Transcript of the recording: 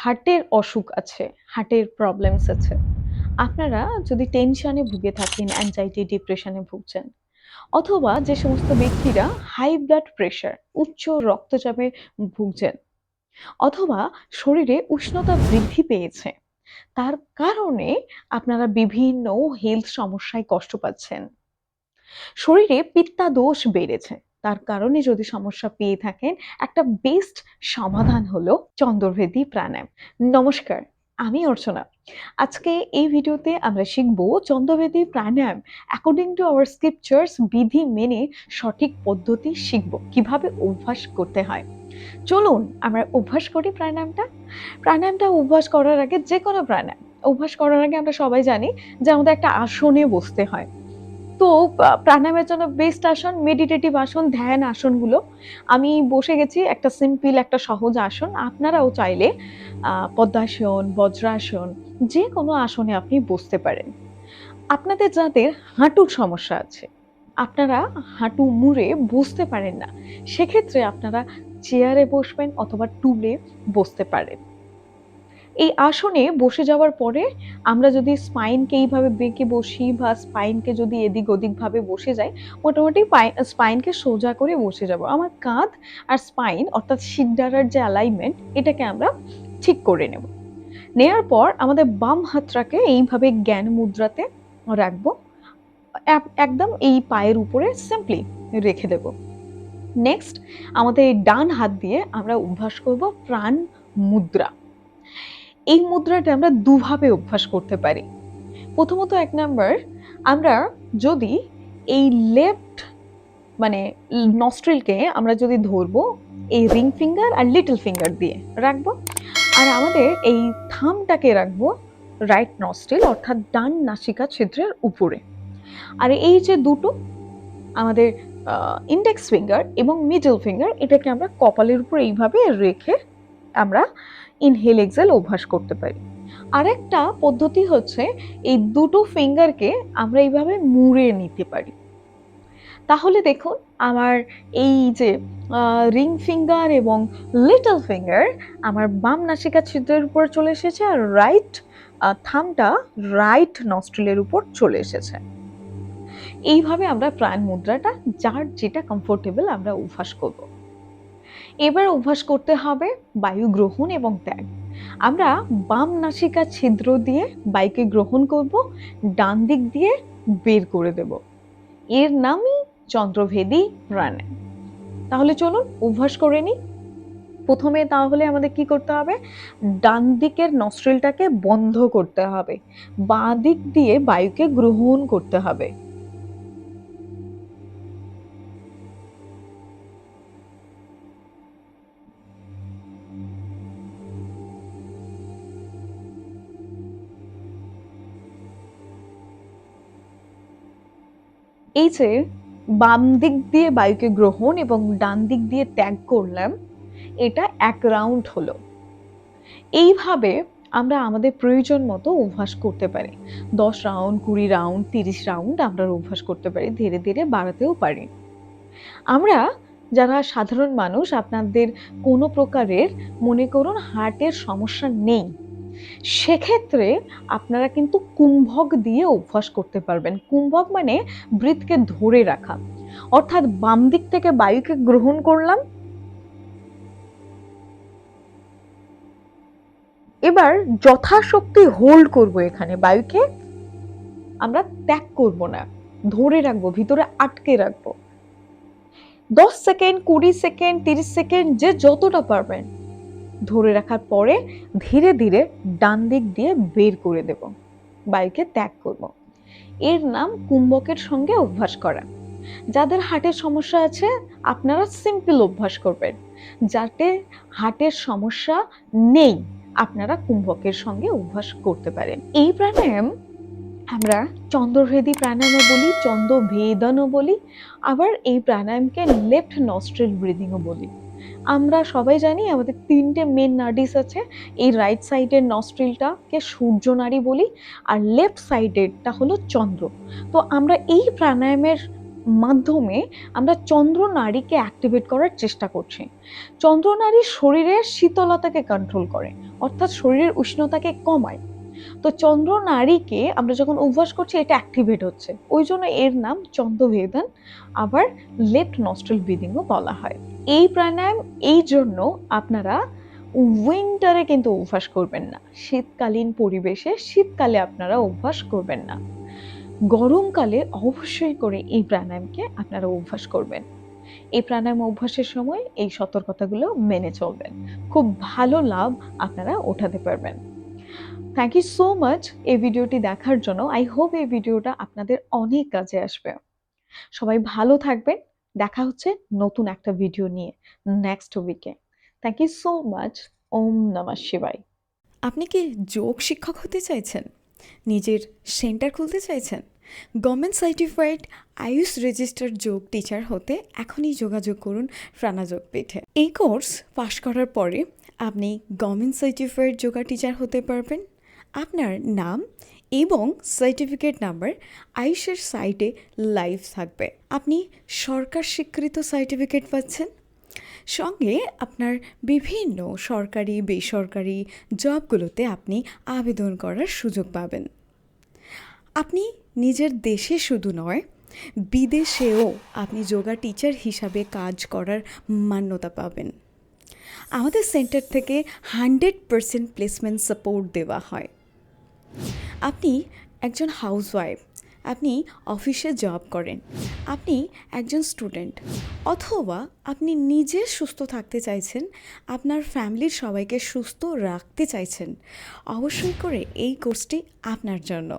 হার্টের অসুখ আছে, হার্টের প্রবলেমস আছে। আপনারা যদি টেনশনে ভুগে থাকেন, অ্যাংজাইটি, ডিপ্রেশনে ভুগছেন অথবা যে সমস্ত ব্যক্তিরা হাই ব্লাড প্রেশার, উচ্চ রক্তচাপে ভুগছেন অথবা শরীরে উষ্ণতা বৃদ্ধি পেয়েছে, তার কারণে আপনারা বিভিন্ন হেলথ সমস্যায় কষ্ট পাচ্ছেন। শরীরে পিত্তাদোষ বেড়েছে, তার কারণে যদি সমস্যা পেয়ে থাকেন, একটা বেস্ট সমাধান হলো চন্দ্রভেদী প্রাণায়াম। নমস্কার, আমি অর্চনা। আজকে এই ভিডিওতে আমরা শিখব Chandrabhedi pranayama according to our scriptures বিধি মেনে সঠিক পদ্ধতি শিখব কীভাবে অভ্যাস করতে হয় চলুন আমরা অভ্যাস করি প্রাণায়ামটা প্রাণায়ামটা অভ্যাস করার আগে যে কোনো প্রাণায়াম অভ্যাস করার আগে আমরা সবাই জানি যে আমাদের একটা আসনে বসতে হয় তো প্রাণায়ামের জন্য বেস্ট আসন মেডিটেটিভ আসন, ধ্যান আসনগুলো। আমি বসে গেছি একটা সিম্পল একটা সহজ আসন। আপনারাও চাইলে পদ্মাসন, বজ্রাসন যে কোনো আসনে আপনি বসতে পারেন। আপনাদের যাদের হাঁটুর সমস্যা আছে, আপনারা হাঁটু মুড়ে বসতে পারেন না। সেক্ষেত্রে আপনারা চেয়ারে বসবেন অথবা টুলে বসতে পারেন। এই আসনে বসে যাওয়ার পরে আমরা যদি স্পাইনকে এইভাবে বেঁকে বসি বা স্পাইনকে যদি এদিক ওদিকভাবে বসে যাই, মোটামুটি স্পাইনকে সোজা করে বসে যাব। আমার কাঁধ আর স্পাইন অর্থাৎ শিরডারার যে অ্যালাইনমেন্ট এটাকে আমরা ঠিক করে নেব। নেয়ার পর আমাদের বাম হাতটাকে এইভাবে জ্ঞান মুদ্রাতে রাখব। একদম এই পায়ের উপরে সিম্পলি রেখে দেব। নেক্সট আমাদের ডান হাত দিয়ে আমরা অভ্যাস করব প্রাণ মুদ্রা। এই মুদ্রাটা আমরা দুভাবে অভ্যাস করতে পারি। প্রথমত এক নাম্বার, আমরা যদি এই লেফট মানে নস্ট্রিলকে আমরা যদি ধরবো, এই রিং ফিঙ্গার আর লিটল ফিঙ্গার দিয়ে রাখব। আর আমাদের এই থামটাকে রাখব রাইট নস্ট্রিল অর্থাৎ ডান নাসিকা ছিদ্রের উপরে। আর এই যে দুটো, আমাদের ইন্ডেক্স ফিঙ্গার এবং মিডল ফিঙ্গার এটাকে আমরা কপালের উপর এইভাবে রেখে আমরা ইনহেল এক্সেল অভ্যাস করতে পারি। আরেকটা পদ্ধতি হচ্ছে এই দুটো ফিঙ্গারকে আমরা এইভাবে মুড়ে নিতে পারি। তাহলে দেখুন, আমার এই যে রিং ফিঙ্গার এবং লিটল ফিঙ্গার আমার বাম নাসিকা ছিদ্রের উপর চলে এসেছে আর রাইট থামটা রাইট নস্ট্রিলের উপর চলে এসেছে। এইভাবে আমরা প্রাণ মুদ্রাটা যার যেটা কমফোর্টেবল আমরা অভ্যাস করব। এবার অভ্যাস করতে হবে বায়ু গ্রহণ এবং ত্যাগ। আমরা বাম নাসিকা ছিদ্র দিয়ে বায়ুকে গ্রহণ করব, ডান দিক দিয়ে বের করে দেব। এর নামই চন্দ্রভেদী প্রাণায়াম তাহলে চলুন অভ্যাস করে নিই। প্রথমে তাহলে আমাদের কি করতে হবে? ডান দিকের নস্ট্রিলটাকে বন্ধ করতে হবে। বাঁ দিক দিয়ে বায়ুকে গ্রহণ করতে হবে। এই যে বাম দিক দিয়ে বায়ুকে গ্রহণ এবং ডান দিক দিয়ে ত্যাগ করলাম, এটা এক রাউন্ড হলো। এইভাবে আমরা আমাদের প্রয়োজন মতো অভ্যাস করতে পারি। দশ রাউন্ড, কুড়ি রাউন্ড, তিরিশ রাউন্ড আমরা অভ্যাস করতে পারি, ধীরে ধীরে বাড়াতেও পারি। আমরা যারা সাধারণ মানুষ, আপনাদের কোনো প্রকারের মনে করুন হার্টের সমস্যা নেই। সেক্ষেত্রে আপনারা কিন্তু কুম্ভক দিয়ে অভ্যাস করতে পারবেন। কুম্ভক মানে বৃতকে ধরে রাখা। অর্থাৎ বাম দিক থেকে বায়ুকে গ্রহণ করলাম। এবার যথাশক্তি হোল্ড করব এখানে বায়ুকে। আমরা ত্যাগ করব না। ধরে রাখব, ভিতরে আটকে রাখব। দশ সেকেন্ড, কুড়ি সেকেন্ড, তিরিশ সেকেন্ড, যে যতটা পারবেন। ধরে রাখার পরে ধীরে ধীরে ডান দিক দিয়ে বের করে দেব বায়ুকে ত্যাগ করব। এর নাম কুম্ভকের সঙ্গে অভ্যাস করা। যাদের হার্টের সমস্যা আছে, আপনারা সিম্পল অভ্যাস করবেন। যাতে হার্টের সমস্যা নেই, আপনারা কুম্ভকের সঙ্গে অভ্যাস করতে পারেন। এই প্রাণায়াম আমরা চন্দ্রভেদী প্রাণায়ামও বলি, চন্দ্রভেদনও বলি, আবার এই প্রাণায়ামকে লেফট নস্ট্রিল ব্রিদিংও বলি। আমরা সবাই জানি আমাদের তিনটে মেন নার্ডিস আছে। এই রাইট সাইডের নস্ট্রিলটাকে সূর্য নাড়ি বলি, আর লেফট সাইডেরটা হলো চন্দ্র। তো আমরা এই প্রাণায়ামের মাধ্যমে আমরা চন্দ্রনাড়ীকে অ্যাক্টিভেট করার চেষ্টা করছি। চন্দ্রনাড়ী শরীরের শীতলতাকে কন্ট্রোল করে, অর্থাৎ শরীরের উষ্ণতাকে কমায়। তো চন্দ্র নারীকে আমরা যখন অভ্যাস করছি, এটা অ্যাক্টিভেট হচ্ছে। ওই জন্য এর নাম চন্দ্রভেদন, আবার লেফট নস্ট্রেল ব্রিদিংও বলা হয়। এই প্রাণায়াম, এই জন্য আপনারা উইন্টারে কিন্তু অভ্যাস করবেন না। শীতকালীন পরিবেশে শীতকালে আপনারা অভ্যাস করবেন না। গরমকালে অবশ্যই করে এই প্রাণায়ামকে আপনারা অভ্যাস করবেন। এই প্রাণায়াম অভ্যাসের সময় এই সতর্কতাগুলো মেনে চলবেন। খুব ভালো লাভ আপনারা ওঠাতে পারবেন। থ্যাংক ইউ সো মাচ এই ভিডিওটি দেখার জন্য। আই হোপ এই ভিডিওটা আপনাদের অনেক কাজে আসবে। সবাই ভালো থাকবেন। দেখা হচ্ছে নতুন একটা ভিডিও নিয়ে নেক্সট উইকে থ্যাংক ইউ সো মাচ ওম নমা শিবাই আপনি কি যোগ শিক্ষক হতে চাইছেন? নিজের সেন্টার খুলতে চাইছেন? Government certified AYUSH registered yoga teacher হতে এখনই যোগাযোগ করুন প্রাণাযোগ পিঠে। এই কোর্স পাশ করার পরে আপনি গভর্নমেন্ট সার্টিফাইড যোগা টিচার হতে পারবেন। আপনার নাম এবং সার্টিফিকেট নাম্বার আয়ুষের সাইটে লাইভ থাকবে। আপনি সরকার স্বীকৃত সার্টিফিকেট পাচ্ছেন। সঙ্গে আপনার বিভিন্ন সরকারি, বেসরকারি জবগুলোতে আপনি আবেদন করার সুযোগ পাবেন। আপনি নিজের দেশে শুধু নয়, বিদেশেও আপনি যোগা টিচার হিসাবে কাজ করার মান্যতা পাবেন। আমাদের সেন্টার থেকে হান্ড্রেড পারসেন্ট প্লেসমেন্ট সাপোর্ট দেওয়া হয়। আপনি একজন হাউসওয়াইফ আপনি অফিসে জব করেন, আপনি একজন স্টুডেন্ট অথবা আপনি নিজে সুস্থ থাকতে চাইছেন, আপনার ফ্যামিলির সবাইকে সুস্থ রাখতে চাইছেন, অবশ্যই করে এই কোর্সটি আপনার জন্য।